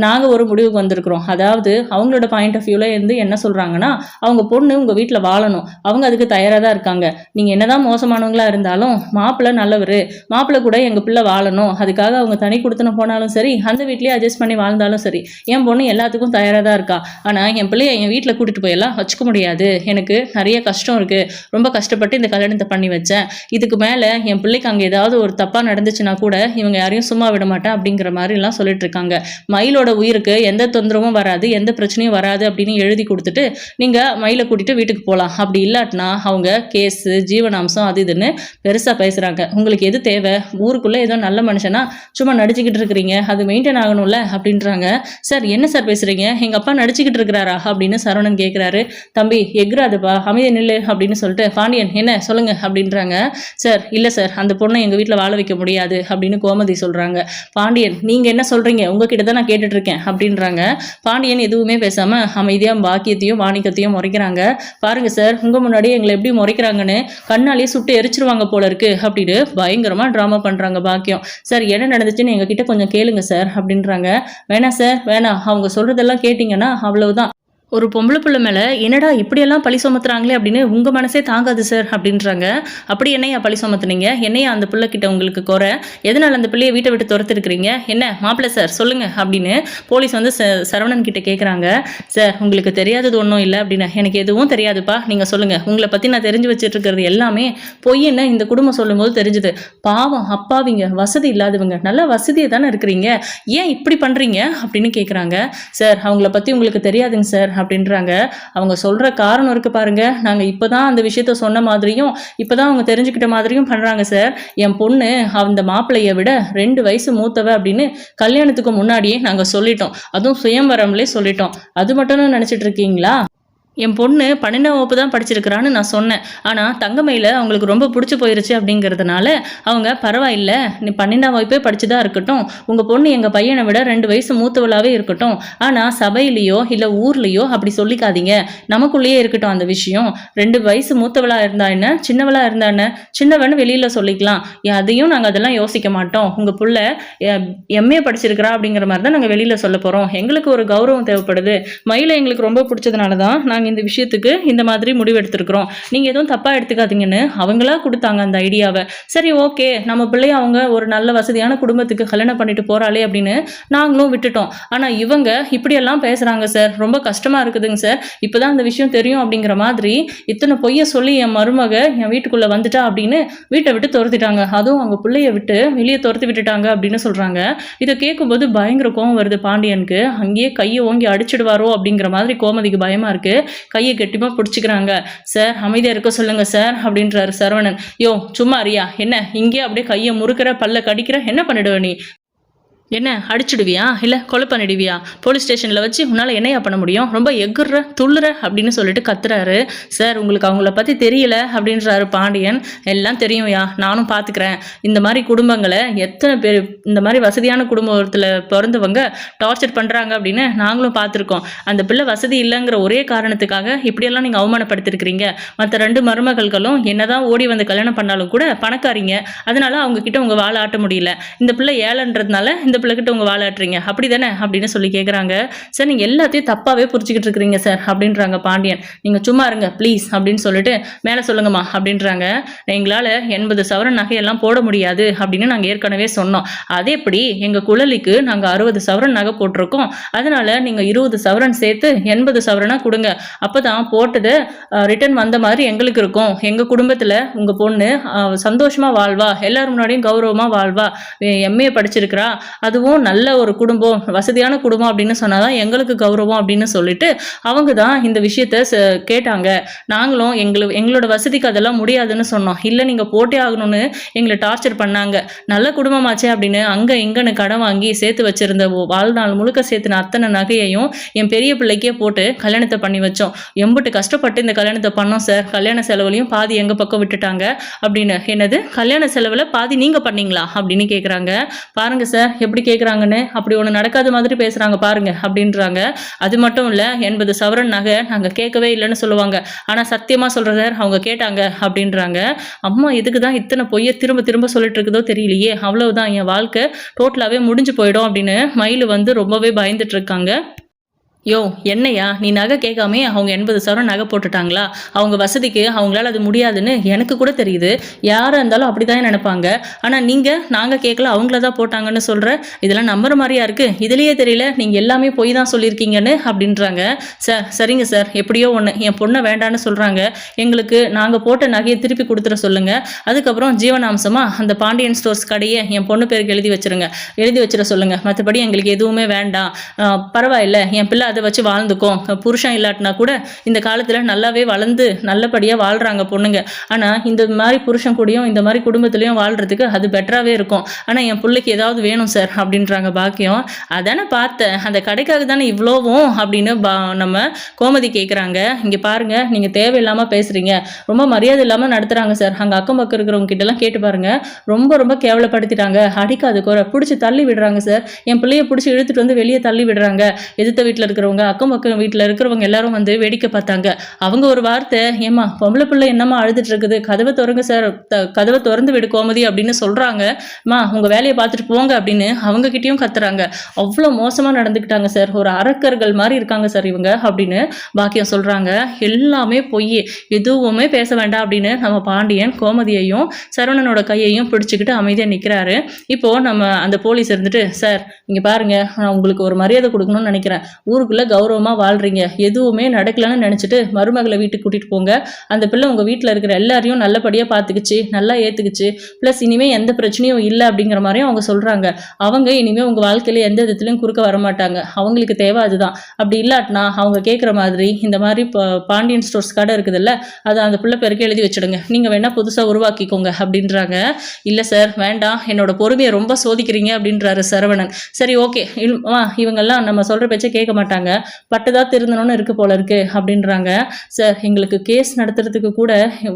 நாங்கள் ஒரு முடிவுக்கு வந்திருக்கிறோம். அதாவது அவங்களோட பாயிண்ட் ஆஃப் வியூவில் இருந்து என்ன சொல்கிறாங்கன்னா அவங்க பொண்ணு உங்கள் வீட்டில் வாழணும். அவங்க அதுக்கு தயாராக தான் இருக்காங்க. நீங்கள் என்னதான் மோசமானவங்களா இருந்தாலும் மாப்பிள்ளை நல்லவர். மாப்பிள்ளை கூட எங்கள் பிள்ளை வாழணும். அதுக்காக அவங்க தனி கொடுத்துன போனாலும் சரி அந்த வீட்லேயே அட்ஜஸ்ட் பண்ணி வாழ்ந்தாலும் சரி என் பொண்ணு எல்லாத்துக்கும் தயாராக தான் இருக்கா. ஆனால் என் பிள்ளைய என் வீட்டில் கூட்டிகிட்டு போயெல்லாம் வச்சுக்க முடியாது. எனக்கு நிறைய கஷ்டம் இருக்குது ரொம்ப கஷ்டப்பட்டு இந்த கல்யாணத்தை பண்ணி வச்சேன். இதுக்கு மேலே என் பிள்ளைக்கு அங்கே ஏதாவது ஒரு தப்பாக நடந்துச்சுன்னா கூட இவங்க யாரையும் சும்மா விட மாட்டேன் அப்படிங்கிற மாதிரிலாம் சொல்லிட்டு இருக்காங்க. மயிலோட உயிருக்கு எந்த தொந்தரவும் வராது எந்த பிரச்சனையும் வராது அப்படின்னு எழுதி கொடுத்துட்டு நீங்கள் மயிலை கூட்டிகிட்டு வீட்டுக்கு போகலாம் அப்படி இல்லாட்டினா அவங்க கேஸு ஜீவனாம்சம் அது இதுன்னு பெருசாக பேசுகிறாங்க உங்களுக்கு எது தேவை? ஊருக்குள்ளே ஏதோ நல்ல மனுஷனா சும்மா நடிச்சுக்கிட்டு இருக்கிறீங்க அது மெயின்டைன் ஆகணும்ல அப்படின்றாங்க. சார் என்ன சார் பேசுகிறீங்க எங்கள் அப்பா நடிச்சுக்கிட்டு இருக்கிறாரா அப்படின்னு சரவணன் கேட்குறாரு தம்பி எக்ராதுப்பா அமைதி நில்லு அப்படின்னு சொல்லிட்டு பாண்டியன் என்ன சொல்லுங்கள் அப்படின்றாங்க. சார் இல்லை சார் அந்த பொண்ணை எங்கள் வீட்டில் வாழ வைக்க முடியாது அப்படின்னு கோமதி சொல்கிறாங்க பாண்டியன் நீங்கள் என்ன சொல்கிறீங்க உங்ககிட்ட தான் நான் கேட்டுட்ருக்கேன் அப்படின்றாங்க. பாண்டியன் எதுவுமே பேசாமல் அமைதியாக பாக்கியத்தையும் வாணிக்கத்தையும் முறைக்கிறாங்க. பாருங்கள் சார் உங்கள் முன்னாடியே எங்களை எப்படி முறைக்கிறாங்கன்னு கண்ணாலேயே சுட்டு எரிச்சிருவாங்க போல இருக்கு அப்படின்னு பயங்கரமாக ட்ராமா பண்ணுறாங்க பாக்கியம். சார் என்ன நடந்துச்சுன்னு எங்ககிட்ட கொஞ்சம் கேளுங்க சார் அப்படின்றாங்க. வேணாம் சார் வேணாம். அவங்க சொல்கிறதெல்லாம் கேட்டிங்கன்னா அவ்வளவுதான். ஒரு பொம்பளை பிள்ளை மேலே என்னடா இப்படியெல்லாம் பழி சுமத்துறாங்களே அப்படின்னு உங்கள் மனசே தாங்காது சார் அப்படின்றாங்க. அப்படி என்னையா பழி சுமத்துனீங்க? என்னையா அந்த பிள்ளைக்கிட்ட உங்களுக்கு குறை? எதனால் அந்த பிள்ளையை வீட்டை விட்டு துரத்துருக்குறீங்க? என்ன மாப்பிள்ளை சார் சொல்லுங்கள் அப்படின்னு போலீஸ் வந்து ச சரவணன் கிட்ட கேட்குறாங்க சார் உங்களுக்கு தெரியாதது ஒன்றும் இல்லை அப்படின்னு. எனக்கு எதுவும் தெரியாதுப்பா. நீங்கள் சொல்லுங்கள் உங்களை பற்றி நான் தெரிஞ்சு வச்சுட்டு இருக்கிறது எல்லாமே பொய்ன்னு இந்த குடும்பம் சொல்லும்போது தெரிஞ்சுது. பாவம் அப்பாவிங்க வசதி இல்லாதவங்க. நல்லா வசதியை தானே இருக்கிறீங்க. ஏன் இப்படி பண்ணுறீங்க அப்படின்னு கேட்குறாங்க சார் அவங்கள பற்றி உங்களுக்கு தெரியாதுங்க சார். அப்படின்றாங்க. அவங்க சொல்கிற காரணம் இருக்குது பாருங்க. நாங்கள் இப்போ தான் அந்த விஷயத்த சொன்ன மாதிரியும் இப்போ தான் அவங்க தெரிஞ்சுக்கிட்ட மாதிரியும் பண்ணுறாங்க சார் என் பொண்ணு அந்த மாப்பிள்ளையை விட ரெண்டு வயசு மூத்தவ அப்படின்னு கல்யாணத்துக்கு முன்னாடியே நாங்கள் சொல்லிட்டோம். அதுவும் சுயம்பரம்லேயே சொல்லிட்டோம். அது மட்டும் நினச்சிட்டு இருக்கீங்களா? என் பொண்ணு பன்னெண்டாம் வகுப்பு தான் படிச்சிருக்கிறான்னு நான் சொன்னேன். ஆனால் தங்கமையில் அவங்களுக்கு ரொம்ப பிடிச்சி போயிருச்சு அப்படிங்கிறதுனால அவங்க பரவாயில்ல நீ பன்னெண்டாம் வகுப்பே படிச்சுதான் இருக்கட்டும். உங்கள் பொண்ணு எங்கள் பையனை விட ரெண்டு வயசு மூத்தவளாகவே இருக்கட்டும். ஆனால் சபையிலையோ இல்லை ஊர்லேயோ அப்படி சொல்லிக்காதீங்க. நமக்குள்ளேயே இருக்கட்டும் அந்த விஷயம். ரெண்டு வயசு மூத்தவளாக இருந்தா என்ன? சின்னவளாக இருந்தா என்ன? சின்னவன்னு வெளியில் சொல்லிக்கலாம். அதையும் நாங்கள் அதெல்லாம் யோசிக்க மாட்டோம். உங்கள் புள்ள எம்ஏ படிச்சிருக்கிறா அப்படிங்கிற மாதிரி தான் நாங்கள் வெளியில் சொல்ல போகிறோம் எங்களுக்கு ஒரு கௌரவம் தேவைப்படுது. மயிலை எங்களுக்கு ரொம்ப பிடிச்சதுனால தான் நாங்கள் இந்த விஷயத்துக்கு இந்த மாதிரி முடிவு எடுத்திருக்கிறோம். நீங்கள் எதுவும் தப்பாக எடுத்துக்காதீங்கன்னு அவங்களா கொடுத்தாங்க அந்த ஐடியாவை. சரி ஓகே. நம்ம பிள்ளைய அவங்க ஒரு நல்ல வசதியான குடும்பத்துக்கு கல்யாணம் பண்ணிட்டு போகிறாளே அப்படின்னு நாங்களும் விட்டுட்டோம். ஆனால் இவங்க இப்படியெல்லாம் பேசுகிறாங்க சார் ரொம்ப கஷ்டமாக இருக்குதுங்க சார் இப்போ தான் அந்த விஷயம் தெரியும் அப்படிங்கிற மாதிரி இத்தனை பொய்யை சொல்லி என் மருமக என் வீட்டுக்குள்ளே வந்துட்டா அப்படின்னு வீட்டை விட்டு துரத்திட்டாங்க. அதுவும் அவங்க பிள்ளைய விட்டு வெளியே துரத்தி விட்டுட்டாங்க அப்படின்னு சொல்கிறாங்க இதை கேட்கும்போது பயங்கர கோவம் வருது பாண்டியனுக்கு. அங்கேயே கையை ஓங்கி அடிச்சிடுவாரோ அப்படிங்கிற மாதிரி கோமதிக்கு பயமாக இருக்குது கையை கெட்டிமா பிடிச்சிக்கிறாங்க. சார் அமைதியாக இருக்க சொல்லுங்க சார் அப்படின்றாரு சரவணன். யோ சும்மா அறியா என்ன இங்கே அப்படியே கையை முறுக்கிற பல்ல கடிக்கிற என்ன பண்ணிடுவ நீ? என்ன அடிச்சுடுவியா? இல்லை கொலை பண்ணிடுவியா? போலீஸ் ஸ்டேஷனில் வச்சு உன்னால் என்னையா பண்ண முடியும்? ரொம்ப எகுற துள்ளுற அப்படின்னு சொல்லிட்டு கத்துறாரு. சார் உங்களுக்கு அவங்கள பற்றி தெரியல அப்படின்றாரு பாண்டியன். எல்லாம் தெரியும்யா நானும் பார்த்துக்கிறேன் இந்த மாதிரி குடும்பங்களை எத்தனை பேர் இந்த மாதிரி வசதியான குடும்பத்தில் பிறந்தவங்க டார்ச்சர் பண்ணுறாங்க அப்படின்னு நாங்களும் பார்த்துருக்கோம் அந்த பிள்ளை வசதி இல்லைங்கிற ஒரே காரணத்துக்காக இப்படியெல்லாம் நீங்கள் அவமானப்படுத்திருக்கிறீங்க மற்ற ரெண்டு மருமகள்களும் என்னதான் ஓடி வந்து கல்யாணம் பண்ணாலும் கூட பணக்காரிங்க. அதனால அவங்க கிட்ட உங்கள் வாழை ஆட்ட முடியல. இந்த பிள்ளை ஏழைன்றதுனால இந்த பிள்ளைகிட்ட உங்கள் வாழாட்டுறீங்க அப்படி தானே அப்படின்னு சொல்லி கேட்குறாங்க சார் நீங்கள் எல்லாத்தையும் தப்பாகவே புரிச்சுக்கிட்டு இருக்கிறீங்க சார் அப்படின்றாங்க பாண்டியன். நீங்கள் சும்மா இருங்க ப்ளீஸ் அப்படின்னு சொல்லிட்டு மேலே சொல்லுங்கம்மா அப்படின்றாங்க. எங்களால் எண்பது சவரன் நகையெல்லாம் போட முடியாது அப்படின்னு நாங்கள் ஏற்கனவே சொன்னோம். அதே எப்படி எங்கள் குழலிக்கு நாங்கள் அறுபது சவரன் நகை போட்டிருக்கோம். அதனால் நீங்கள் இருபது சவரன் சேர்த்து எண்பது சவரனாக கொடுங்க. அப்போ தான் போட்டது ரிட்டர்ன் வந்த மாதிரி எங்களுக்கு இருக்கும். எங்கள் குடும்பத்தில் உங்கள் பொண்ணு சந்தோஷமாக வாழ்வா. எல்லாரும் முன்னாடியும் கௌரவமாக வாழ்வா. எம்ஏ படிச்சிருக்கிறா. அதுவும் நல்ல ஒரு குடும்பம் வசதியான குடும்பம் அப்படின்னு சொன்னாதான் எங்களுக்கு கௌரவம் அப்படின்னு சொல்லிட்டு அவங்க தான் இந்த விஷயத்த கேட்டாங்க. நாங்களும் எங்களு எங்களோட வசதிக்கு அதெல்லாம் முடியாதுன்னு சொன்னோம். இல்லை நீங்கள் போட்டே ஆகணும்னு எங்களை டார்ச்சர் பண்ணாங்க. நல்ல குடும்பமாச்சே அப்படின்னு அங்கே இங்கன்னு கடன் வாங்கி சேர்த்து வச்சிருந்த வாழ்நாள் முழுக்க சேர்த்துன அத்தனை நகையையும் என் பெரிய பிள்ளைக்கே போட்டு கல்யாணத்தை பண்ணி வச்சோம். எம்பிட்டு கஷ்டப்பட்டு இந்த கல்யாணத்தை பண்ணோம் சார் கல்யாண செலவுலையும் பாதி எங்கள் பக்கம் விட்டுட்டாங்க. அப்படின்னு என்னது? கல்யாண செலவில் பாதி நீங்கள் பண்ணீங்களா? அப்படின்னு கேட்குறாங்க பாருங்கள் சார் எப்படி கேட்குறாங்கன்னு அப்படி ஒன்று நடக்காத மாதிரி பேசுகிறாங்க பாருங்க அப்படின்றாங்க. அது மட்டும் இல்லை எண்பது சவரன் நகை நாங்கள் கேட்கவே இல்லைன்னு சொல்லுவாங்க. ஆனால் சத்தியமாக சொல்கிற சார் அவங்க கேட்டாங்க அப்படின்றாங்க. அம்மா இதுக்கு தான் இத்தனை பொய்யை திரும்ப திரும்ப சொல்லிட்டு இருக்குதோ தெரியலையே அவ்வளவுதான் என் வாழ்க்கை டோட்டலாகவே முடிஞ்சு போயிடும் அப்படின்னு மயில் வந்து ரொம்பவே பயந்துட்டு இருக்காங்க. யோ என்னையா? நீ நகை கேட்காமே அவங்க எண்பது சவரம் நகை போட்டுட்டாங்களா? அவங்க வசதிக்கு அவங்களால அது முடியாதுன்னு எனக்கு கூட தெரியுது. யாராக இருந்தாலும் அப்படி தான் நினைப்பாங்க. ஆனால் நீங்கள் நாங்கள் கேட்கல அவங்கள தான் போட்டாங்கன்னு சொல்கிற இதெல்லாம் நம்புற மாதிரியா இருக்குது இதுலேயே தெரியல நீங்கள் எல்லாமே போய் தான் சொல்லியிருக்கீங்கன்னு அப்படின்றாங்க. சார் சரிங்க சார். எப்படியோ ஒன்று என் பொண்ணை வேண்டான்னு சொல்கிறாங்க எங்களுக்கு நாங்கள் போட்ட நகையை திருப்பி கொடுத்துட சொல்லுங்கள் அதுக்கப்புறம் ஜீவனாம்சமாக அந்த பாண்டியன் ஸ்டோர்ஸ் கடையை என் பொண்ணு பேருக்கு எழுதி வச்சிருங்க. எழுதி வச்சிட சொல்லுங்கள் மற்றபடி எங்களுக்கு எதுவுமே வேண்டாம். பரவாயில்ல. என் பிள்ளை அதை வச்சு வாழ்ந்துக்கும் புருஷன் இல்லாட்டினா கூட இந்த காலத்தில் நல்லாவே வளர்ந்து நல்லபடியாக வாழ்கிறாங்க பொண்ணுங்க. ஆனால் இந்த மாதிரி புருஷன் கூடயும் இந்த மாதிரி குடும்பத்துலேயும் வாழ்கிறதுக்கு அது பெட்டராகவே இருக்கும். ஆனால் என் பிள்ளைக்கு ஏதாவது வேணும் சார் அப்படின்றாங்க பாக்கியம். அதானே பார்த்தேன். அந்த கடைக்காக தானே இவ்வளோவும் அப்படின்னு பா நம்ம கோமதி கேட்குறாங்க இங்கே பாருங்கள் நீங்கள் தேவையில்லாமல் பேசுகிறீங்க ரொம்ப மரியாதை இல்லாமல் நடத்துகிறாங்க சார் அங்கே அக்கம் பக்கம் இருக்கிறவங்க கிட்டலாம் கேட்டு பாருங்கள் ரொம்ப ரொம்ப கேவலப்படுத்திட்டாங்க. அடிக்காது குறை. பிடிச்சி தள்ளி விடுறாங்க சார் என் பிள்ளைய பிடிச்சி இழுத்துட்டு வந்து வெளியே தள்ளி விடுறாங்க. எதிர்த்த வீட்டில் இருக்கிறவங்க அக்கம் பக்கம் வீட்டில் இருக்கிறவங்க எல்லாரும் வந்து வேடிக்கை பார்த்தாங்க. அவங்க ஒரு வார்த்தை ஏமா பொம்பளை பிள்ளை என்னம்மா அழுதுட்டு இருக்குது? கதவை திறங்க சார் த- கதவை திறந்து விடு கோமதி அப்படின்னு சொல்கிறாங்க மா உங்கள் வேலையை பார்த்துட்டு போங்க அப்படின்னு அவங்கக்கிட்டேயும் கத்துறாங்க. அவ்வளோ மோசமாக நடந்துக்கிட்டாங்க சார். ஒரு அரக்கர்கள் மாதிரி இருக்காங்க சார் இவங்க அப்படின்னு பாக்கியம் சொல்கிறாங்க எல்லாமே பொய் எதுவுமே பேச வேண்டாம் அப்படின்னு நம்ம பாண்டியன் கோமதியையும் சரவணனோட கையையும் பிடிச்சிக்கிட்டு அமைதியாக நிற்கிறாரு இப்போது நம்ம அந்த போலீஸ் இருந்துட்டு சார் இங்கே பாருங்க நான் உங்களுக்கு ஒரு மரியாதை கொடுக்கணும்னு நினைக்கிறேன். ஊருக்கு ஊருக்குள்ளே கௌரவமாக வாழ்கிறீங்க எதுவுமே நடக்கலன்னு நினச்சிட்டு மருமகளை வீட்டுக்கு கூட்டிகிட்டு போங்க. அந்த பிள்ளை உங்கள் வீட்டில் இருக்கிற எல்லாரையும் நல்லபடியாக பார்த்துக்குச்சு நல்லா ஏற்றுக்குச்சு ப்ளஸ் இனிமேல் எந்த பிரச்சனையும் இல்லை அப்படிங்கிற மாதிரியும் அவங்க சொல்கிறாங்க அவங்க இனிமேல் உங்கள் வாழ்க்கையில் எந்த விதத்துலையும் குறுக்க வர மாட்டாங்க அவங்களுக்கு தேவை அதுதான். அப்படி இல்லாட்டினா அவங்க கேட்குற மாதிரி இந்த மாதிரி பா- பாண்டியன் ஸ்டோர்ஸ் கடை இருக்குதுல்ல அதை அந்த பிள்ளை பேருக்கு எழுதி வச்சிடுங்க. நீங்கள் வேணால் புதுசாக உருவாக்கிக்கோங்க அப்படின்றாங்க. இல்லை சார் வேண்டாம். என்னோட பொறுமையை ரொம்ப சோதிக்கிறீங்க அப்படின்றாரு சரவணன். சரி ஓகே இவங்கெல்லாம் நம்ம சொல்கிற பேச்சை கேட்க மாட்டாங்க. பட்டுதா திருந்தணும்னு இருக்கு போல இருக்கு அப்படின்றாங்க. சார் எங்களுக்கு கேஸ் நடத்துறதுக்கு கூட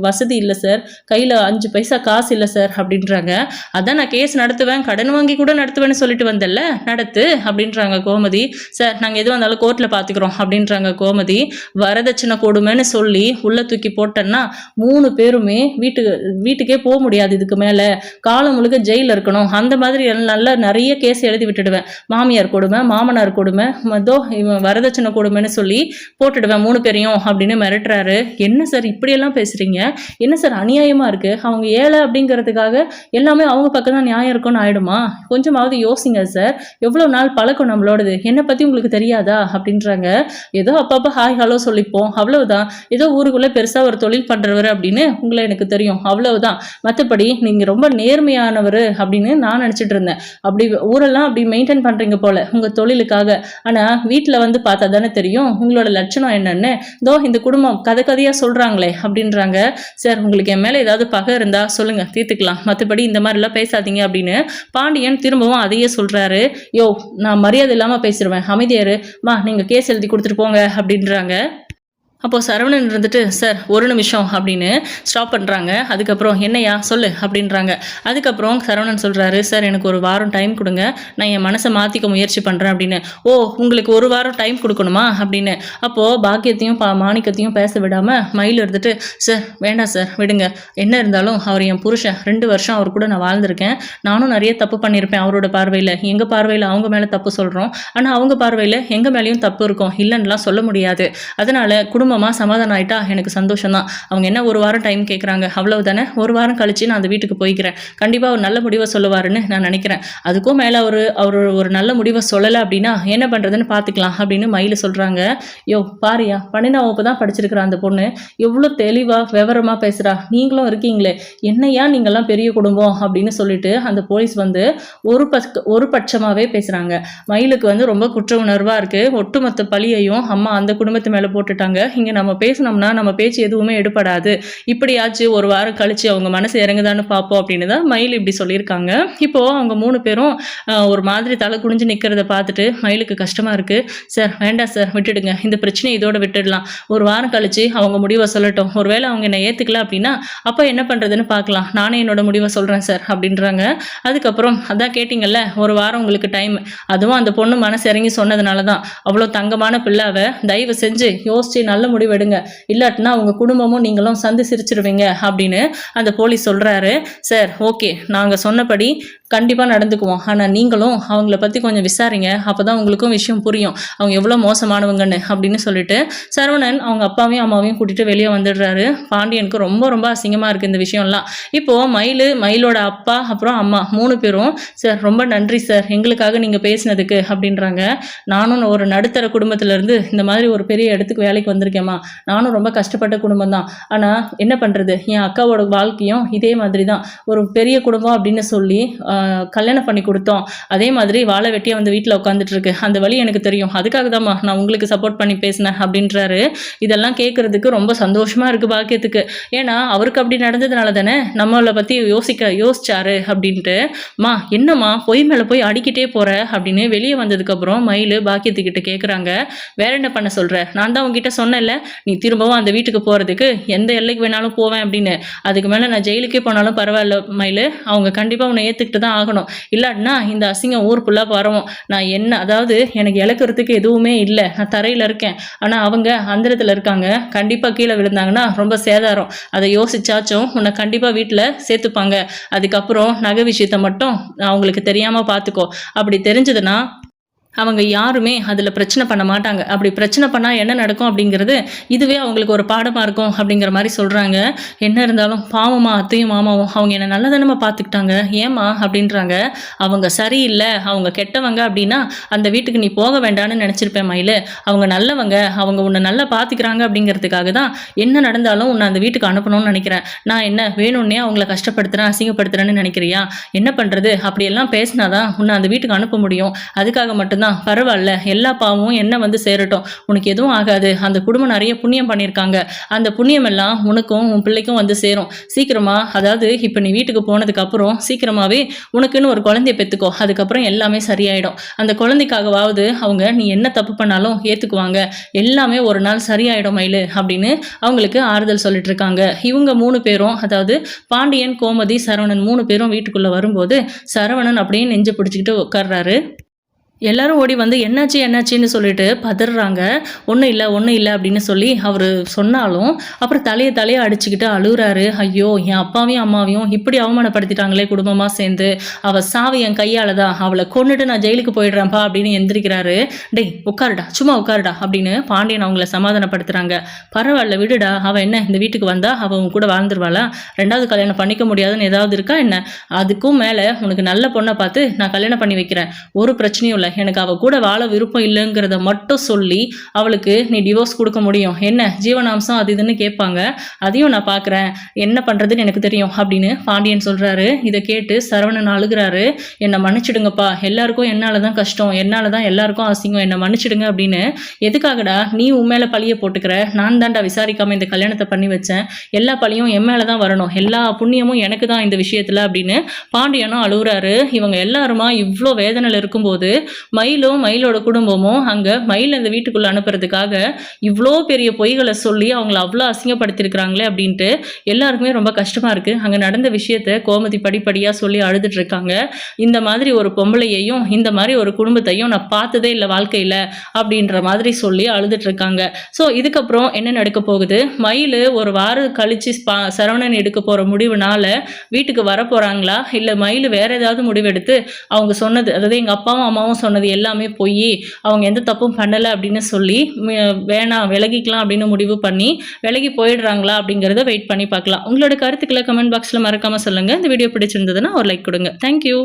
வசதி இல்லை சார். கையில் அஞ்சு பைசா காசு இல்லை சார் அப்படின்றாங்க. அதான் நான் கேஸ் நடத்துவேன். கடன் வாங்கி கூட நடத்துவேன்னு சொல்லிட்டு வந்தேன்ல. நடத்து அப்படின்றாங்க கோமதி. சார் நாங்கள் எது வந்தாலும் கோர்ட்டில் பார்த்துக்குறோம் அப்படின்றாங்க கோமதி. வரதட்சணை கொடுமைன்னு சொல்லி உள்ளே தூக்கி போட்டேன்னா மூணு பேருமே வீட்டுக்கு வீட்டுக்கே போக முடியாது இதுக்கு மேலே. காலம் முழுக்க ஜெயிலில் இருக்கணும். அந்த மாதிரி நல்லா நிறைய கேஸ் எழுதி விட்டுடுவேன். மாமியார் கொடுமை மாமனார் கொடுமை. மதோ இவன் வரதட்சணை கொடுமைன்னு சொல்லி போட்டுடுவேன் மூணு பேரையும் அப்படின்னு மிரட்டுறாரு. என்ன சார் இப்படியெல்லாம் பேசுகிறீங்க என்ன சார் அநியாயமாக இருக்குது அவங்க ஏழை அப்படிங்கிறதுக்காக எல்லாமே அவங்க பக்கம் தான் நியாயம் இருக்கும்னு ஆயிடுமா? கொஞ்சமாவது யோசிங்க சார் எவ்வளோ நாள் பழக்கம் நம்மளோடது? என்னை பற்றி உங்களுக்கு தெரியாதா? அப்படின்றாங்க. ஏதோ அப்பப்போ ஹாய் ஹலோ சொல்லிப்போம். அவ்வளவுதான். ஏதோ ஊருக்குள்ளே பெருசாக ஒரு தொழில் பண்ணுறவர் அப்படின்னு உங்களை எனக்கு தெரியும். அவ்வளவுதான். மற்றபடி நீங்கள் ரொம்ப நேர்மையானவர் அப்படின்னு நான் நினச்சிட்டு இருந்தேன். அப்படி ஊரெல்லாம் அப்படி மெயின்டைன் பண்ணுறீங்க போல உங்கள் தொழிலுக்காக. ஆனால் வீட்டில் வந்து பார்த்தா தானே தெரியும். உங்களோட லட்சணம் என்னன்னு. தோ இந்த குடும்பம் கதை கதையாக சொல்கிறாங்களே அப்படின்றாங்க. சார் உங்களுக்கு என் மேலே ஏதாவது பகை இருந்தால் சொல்லுங்கள் தீர்த்துக்கலாம். மற்றபடி இந்த மாதிரிலாம் பேசாதீங்க அப்படின்னு பாண்டியன் திரும்பவும் அதையே சொல்கிறாரு யோ நான் மரியாதை இல்லாமல் பேசிடுவேன் அமைதியாரு மா நீங்கள் கேஸ் எழுதி கொடுத்துட்டு போங்க அப்படின்றாங்க. அப்போது சரவணன் இருந்துட்டு சார் ஒரு நிமிஷம் அப்படின்னு ஸ்டாப் பண்ணுறாங்க அதுக்கப்புறம் என்னையா சொல்லு அப்படின்றாங்க. அதுக்கப்புறம் சரவணன் சொல்கிறாரு சார் எனக்கு ஒரு வாரம் டைம் கொடுங்க. நான் என் மனசை மாற்றிக்க முயற்சி பண்ணுறேன் அப்படின்னு. ஓ உங்களுக்கு ஒரு வாரம் டைம் கொடுக்கணுமா? அப்படின்னு. அப்போது பாக்கியத்தையும் பா மாணிக்கத்தையும் பேச விடாமல் மயில் இருந்துட்டு சார் வேண்டாம் சார் விடுங்க. என்ன இருந்தாலும் அவர் என் புருஷன். ரெண்டு வருஷம் அவர் கூட நான் வாழ்ந்திருக்கேன். நானும் நிறைய தப்பு பண்ணியிருப்பேன் அவரோட பார்வையில். எங்கள் பார்வையில் அவங்க மேலே தப்பு சொல்கிறோம் ஆனால் அவங்க பார்வையில் எங்கள் மேலேயும் தப்பு இருக்கும். இல்லைன்னுலாம் சொல்ல முடியாது. அதனால் குடும்பமாக சமாதானம் ஆயிட்டா எனக்கு சந்தோஷம் தான் அவங்க என்ன ஒரு வாரம் டைம் கேட்குறாங்க அவ்வளவு தானே ஒரு வாரம் கழிச்சு நான் அந்த வீட்டுக்கு போய்க்கிறேன். கண்டிப்பாக ஒரு நல்ல முடிவை சொல்லுவாருன்னு நான் நினைக்கிறேன். அதுக்கும் மேலே அவர் அவர் ஒரு நல்ல முடிவை சொல்லலை அப்படின்னா என்ன பண்ணுறதுன்னு பார்த்துக்கலாம் அப்படின்னு மயில் சொல்கிறாங்க யோ பாரியா பன்னெண்டாம் வகுப்பு தான் படிச்சிருக்கிற அந்த பொண்ணு. எவ்வளோ தெளிவாக விவரமாக பேசுகிறா நீங்களும் இருக்கீங்களே. என்னையா நீங்கள்லாம் பெரிய குடும்பம் அப்படின்னு சொல்லிட்டு அந்த போலீஸ் வந்து ஒரு பக் ஒரு பட்சமாகவே பேசுகிறாங்க மயிலுக்கு வந்து ரொம்ப குற்ற உணர்வாக இருக்குது ஒட்டுமொத்த பழியையும் அம்மா அந்த குடும்பத்து மேலே போட்டுட்டாங்க. இங்கே நம்ம பேசினோம்னா நம்ம பேச்சு எதுவுமே எடுபடாது. இப்படியாச்சு ஒரு வாரம் கழிச்சு அவங்க மனசு இறங்குதான்னு பார்ப்போம் அப்படின்னு தான் மயில் இப்படி சொல்லியிருக்காங்க. இப்போது அவங்க மூணு பேரும் ஒரு மாதிரி தலை குனிஞ்சு நிற்கிறத பார்த்துட்டு மயிலுக்கு கஷ்டமாக இருக்குது சார் வேண்டாம் சார் விட்டுடுங்க. இந்த பிரச்சனையை இதோட விட்டுடலாம். ஒரு வாரம் கழிச்சு அவங்க முடிவை சொல்லட்டும். ஒருவேளை அவங்க என்னை ஏற்றுக்கல அப்படின்னா அப்போ என்ன பண்ணுறதுன்னு பார்க்கலாம். நானே என்னோட முடிவை சொல்கிறேன் சார் அப்படின்றாங்க. அதுக்கப்புறம் அதான் கேட்டிங்கல்ல ஒரு வாரம் உங்களுக்கு டைம். அதுவும் அந்த பொண்ணு மனசு இறங்கி சொன்னதுனால தான் அவ்வளோ தங்கமான பிள்ளாவை தயவு செஞ்சு யோசிச்சு நல்ல முடிவெடுங்க. இல்லாட்டினா உங்கள் குடும்பமும் நீங்களும் சந்து சிரிச்சிருவீங்க அப்படின்னு அந்த போலீஸ் சொல்கிறாரு சார் ஓகே. நாங்கள் சொன்னபடி கண்டிப்பாக நடந்துக்குவோம். ஆனால் நீங்களும் அவங்கள பற்றி கொஞ்சம் விசாரிங்க. அப்போ தான் உங்களுக்கும் விஷயம் புரியும். அவங்க எவ்வளோ மோசமானவங்கன்னு அப்படின்னு சொல்லிட்டு சரவணன் அவங்க அப்பாவையும் அம்மாவையும் கூட்டிகிட்டு வெளியே வந்துடுறாரு. பாண்டியனுக்கு ரொம்ப ரொம்ப அசிங்கமாக இருக்குது இந்த விஷயம்லாம். இப்போது மயில் மயிலோட அப்பா அப்புறம் அம்மா மூணு பேரும் சார் ரொம்ப நன்றி சார். எங்களுக்காக நீங்கள் பேசினதுக்கு அப்படின்றாங்க. நானும் ஒரு நடுத்தர குடும்பத்திலேருந்து இந்த மாதிரி ஒரு பெரிய இடத்துக்கு வேலைக்கு வந்திருக்கேன். வந்திருக்கேம்மா நானும் ரொம்ப கஷ்டப்பட்ட குடும்பம் தான் ஆனால் என்ன பண்ணுறது என் அக்காவோட வாழ்க்கையும் இதே மாதிரி தான் ஒரு பெரிய குடும்பம் அப்படின்னு சொல்லி கல்யாணம் பண்ணி கொடுத்தோம். அதே மாதிரி வாழை வெட்டியாக வந்து வீட்டில் உட்காந்துட்டு இருக்கு அந்த வழி எனக்கு தெரியும். அதுக்காக தான்மா நான் உங்களுக்கு சப்போர்ட் பண்ணி பேசினேன் அப்படின்றாரு. இதெல்லாம் கேட்குறதுக்கு ரொம்ப சந்தோஷமாக இருக்குது பாக்கியத்துக்கு. ஏன்னா அவருக்கு அப்படி நடந்ததுனால தானே நம்மளை பற்றி யோசிக்க யோசிச்சாரு அப்படின்ட்டு. மா என்னம்மா? பொய் மேலே போய் அடிக்கிட்டே போகிற அப்படின்னு வெளியே வந்ததுக்கப்புறம் மயில் பாக்கியத்துக்கிட்ட கேட்குறாங்க வேற என்ன பண்ண சொல்கிற நான் தான் உங்ககிட்ட சொன்னேன் இல்லை நீ திரும்பவும் அந்த வீட்டுக்கு போகிறதுக்கு எந்த எல்லைக்கு வேணாலும் போவேன் அப்படின்னு. அதுக்கு மேலே நான் ஜெயிலுக்கே போனாலும் பரவாயில்ல மயில். அவங்க கண்டிப்பாக உன்னை ஏற்றுக்கிட்டு தான் ஆகணும். இல்லாட்டினா இந்த அசிங்கம் ஊர் ஃபுல்லாக பரவும். நான் என்ன அதாவது எனக்கு இழக்கிறதுக்கு எதுவுமே இல்லை. நான் தரையில் இருக்கேன். ஆனால் அவங்க அந்தரத்தில் இருக்காங்க. கண்டிப்பாக கீழே விழுந்தாங்கன்னா ரொம்ப சேதாரம். அதை யோசிச்சாச்சும் உன்னை கண்டிப்பாக வீட்டில் சேர்த்துப்பாங்க. அதுக்கப்புறம் நகை விஷயத்தை மட்டும் அவங்களுக்கு தெரியாமல் பார்த்துக்கோ அப்படி தெரிஞ்சதுன்னா அவங்க யாருமே அதில் பிரச்சனை பண்ண மாட்டாங்க. அப்படி பிரச்சனை பண்ணால் என்ன நடக்கும் அப்படிங்கிறது இதுவே அவங்களுக்கு ஒரு பாடமாக இருக்கும் அப்படிங்கிற மாதிரி சொல்கிறாங்க என்ன இருந்தாலும் பாவமா அத்தையும் மாமாவும் அவங்க என்னை நல்லதானமா பார்த்துக்கிட்டாங்க ஏமா அப்படின்றாங்க. அவங்க சரியில்லை. அவங்க கெட்டவங்க அப்படின்னா அந்த வீட்டுக்கு நீ போக வேண்டாம்னு நினச்சிருப்பேன் மயில். அவங்க நல்லவங்க. அவங்க உன்னை நல்லா பார்த்துக்கிறாங்க அப்படிங்கிறதுக்காக தான் என்ன நடந்தாலும் உன்னை அந்த வீட்டுக்கு அனுப்பணும்னு நினைக்கிறேன். நான் என்ன வேணும்னே அவங்கள கஷ்டப்படுத்துகிறேன் அசிங்கப்படுத்துகிறேன்னு நினைக்கிறியா? என்ன பண்ணுறது அப்படியெல்லாம் பேசினாதான் உன்னை அந்த வீட்டுக்கு அனுப்ப முடியும். அதுக்காக மட்டும்தான் பரவாயில்ல எல்லா பாவமும் என்ன வந்து சேரட்டும். உனக்கு எதுவும் ஆகாது. அந்த குடும்பம் நிறைய புண்ணியம் பண்ணியிருக்காங்க. அந்த புண்ணியம் எல்லாம் உனக்கும் உன் பிள்ளைக்கும் வந்து சேரும். சீக்கிரமா அதாவது இப்போ நீ வீட்டுக்கு போனதுக்கு அப்புறம் சீக்கிரமாவே உனக்குன்னு ஒரு குழந்தைய பெற்றுக்கோ அதுக்கப்புறம் எல்லாமே சரியாயிடும். அந்த குழந்தைக்காகவாவது அவங்க நீ என்ன தப்பு பண்ணாலும் ஏற்றுக்குவாங்க எல்லாமே ஒரு நாள் சரியாயிடும் மயிலு. அப்படின்னு அவங்களுக்கு ஆறுதல் சொல்லிட்டு இருக்காங்க இவங்க மூணு பேரும் அதாவது பாண்டியன் கோமதி சரவணன் மூணு பேரும் வீட்டுக்குள்ளே வரும்போது சரவணன் அப்படியே நெஞ்சு பிடிச்சிக்கிட்டு உட்கார்றாரு. எல்லாரும் ஓடி வந்து என்னாச்சு என்னாச்சுன்னு சொல்லிட்டு பதறாங்க. ஒன்றும் இல்லை ஒன்றும் இல்லை அப்படின்னு சொல்லி அவர் சொன்னாலும் அப்புறம் தலையை தலையை அடிச்சுக்கிட்டு அழுகுறாரு. ஐயோ என் அப்பாவையும் அம்மாவையும் இப்படி அவமானப்படுத்திட்டாங்களே குடும்பமாக சேர்ந்து. அவள் சாவை என் கையால் தான் அவளை கொண்டுட்டு நான் ஜெயிலுக்கு போயிடுறேன்ப்பா அப்படின்னு எந்திரிக்கிறாரு. டேய் உட்காருடா சும்மா உட்காருடா அப்படின்னு பாண்டியன் அவங்கள சமாதானப்படுத்துகிறாங்க பரவாயில்ல விடுடா. அவள் என்ன இந்த வீட்டுக்கு வந்தா அவள் உன் கூட வாழ்ந்துருவாளா? ரெண்டாவது கல்யாணம் பண்ணிக்க முடியாதுன்னு ஏதாவது இருக்கா என்ன? அதுக்கும் மேலே உனக்கு நல்ல பொண்ணை பார்த்து நான் கல்யாணம் பண்ணி வைக்கிறேன். ஒரு பிரச்சனையும் இல்லை. எனக்கு அவள் கூட வாழ விருப்பம் இல்லைங்கிறத மட்டும் சொல்லி அவளுக்கு நீ டிவோர்ஸ் கொடுக்க முடியும். என்ன? ஜீவனாம்சம் அது இதுன்னு கேட்பாங்க. அதையும் நான் பார்க்குறேன். என்ன பண்ணுறதுன்னு எனக்கு தெரியும் அப்படின்னு பாண்டியன் சொல்கிறாரு இதை கேட்டு சரவணன் அழுகிறாரு. என்னை மன்னிச்சிடுங்கப்பா. எல்லாருக்கும் என்னால் தான் கஷ்டம். என்னால் தான் எல்லாருக்கும் அசிங்கம். என்னை மன்னிச்சிடுங்க அப்படின்னு. எதுக்காகடா? நீ உன் மேலே பழியை போட்டுக்கிற. நான் தான்டா விசாரிக்காமல் இந்த கல்யாணத்தை பண்ணி வச்சேன். எல்லா பழியும் என் மேலே தான் வரணும். எல்லா புண்ணியமும் எனக்கு தான் இந்த விஷயத்தில் அப்படின்னு பாண்டியனும் அழுகுறாரு. இவங்க எல்லாருமா இவ்வளோ வேதனையில் இருக்கும்போது மயிலும் மயிலோட குடும்பமும் அங்கே மயில் அந்த வீட்டுக்குள்ளே அனுப்புறதுக்காக இவ்வளோ பெரிய பொய்களை சொல்லி அவங்கள அவ்வளோ அசிங்கப்படுத்திருக்கிறாங்களே அப்படின்ட்டு எல்லாருக்குமே ரொம்ப கஷ்டமாக இருக்குது அங்கே நடந்த விஷயத்த கோமதி படிப்படியாக சொல்லி அழுதுட்டு இருக்காங்க. இந்த மாதிரி ஒரு பொம்பளையையும் இந்த மாதிரி ஒரு குடும்பத்தையும் நான் பார்த்ததே இல்லை வாழ்க்கையில் அப்படின்ற மாதிரி சொல்லி அழுதுட்டு இருக்காங்க. ஸோ இதுக்கப்புறம் என்ன நடக்க போகுது? மயில் ஒரு வாரம் கழிச்சு ஸ்பா சரவணன் எடுக்க போகிற முடிவுனால வீட்டுக்கு வர போகிறாங்களா இல்லை மயில் வேற ஏதாவது முடிவெடுத்து அவங்க சொன்னது அதாவது எங்கள் அப்பாவும் அம்மாவும் சொன்னது எல்லாமே போய் அவங்க எந்த தப்பும் பண்ணலை அப்படின்னு சொல்லி வேணாம் விலகிக்கலாம் அப்படின்னு முடிவு பண்ணி விலகி போயிடுறாங்களா அப்படிங்கிறத வெயிட் பண்ணி பார்க்கலாம். உங்களோட கருத்துக்களை கமெண்ட் பாக்ஸில் மறக்காமல் சொல்லுங்கள் இந்த வீடியோ பிடிச்சிருந்ததுன்னா ஒரு லைக் கொடுங்க. தேங்க்யூ